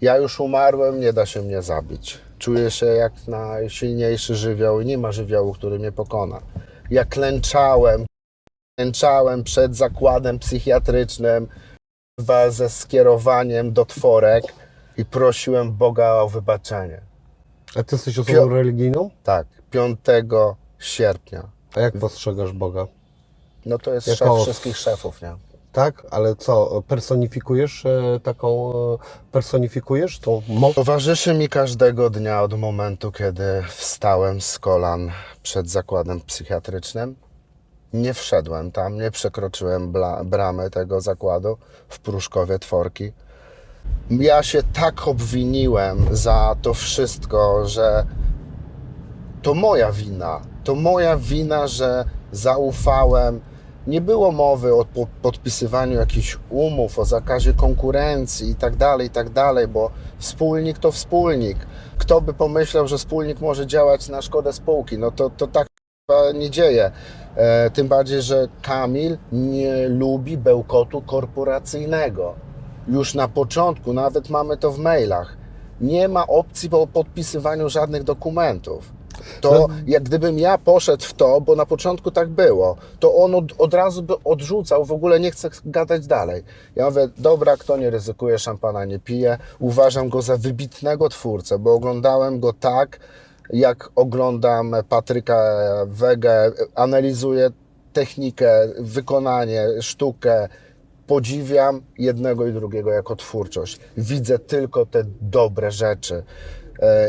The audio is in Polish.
Ja już umarłem, nie da się mnie zabić. Czuję się jak najsilniejszy żywioł i nie ma żywiołu, który mnie pokona. Ja klęczałem, klęczałem przed zakładem psychiatrycznym chyba ze skierowaniem do tworek i prosiłem Boga o wybaczenie. A ty jesteś osobą Pio- religijną? Tak, 5 sierpnia. A jak postrzegasz Boga? No to jest Jako- szef wszystkich szefów, nie? Tak, ale co, personifikujesz e, taką, e, personifikujesz tą moc? Towarzyszy mi każdego dnia od momentu, kiedy wstałem z kolan przed zakładem psychiatrycznym. Nie wszedłem tam, nie przekroczyłem bramy tego zakładu w Pruszkowie Tworki. Ja się tak obwiniłem za to wszystko, że to moja wina. To moja wina, że zaufałem. Nie było mowy o po- podpisywaniu jakichś umów, o zakazie konkurencji i tak dalej, i tak bo wspólnik to wspólnik. Kto by pomyślał, że wspólnik może działać na szkodę spółki? No to, to tak nie dzieje. E, tym bardziej, że Kamil nie lubi bełkotu korporacyjnego. Już na początku, nawet mamy to w mailach. Nie ma opcji po podpisywaniu żadnych dokumentów. To jak gdybym ja poszedł w to, bo na początku tak było, to on od, od razu by odrzucał, w ogóle nie chce gadać dalej. Ja mówię, dobra, kto nie ryzykuje, szampana nie pije. Uważam go za wybitnego twórcę, bo oglądałem go tak, jak oglądam Patryka Wegę, analizuję technikę, wykonanie, sztukę. Podziwiam jednego i drugiego jako twórczość. Widzę tylko te dobre rzeczy. E,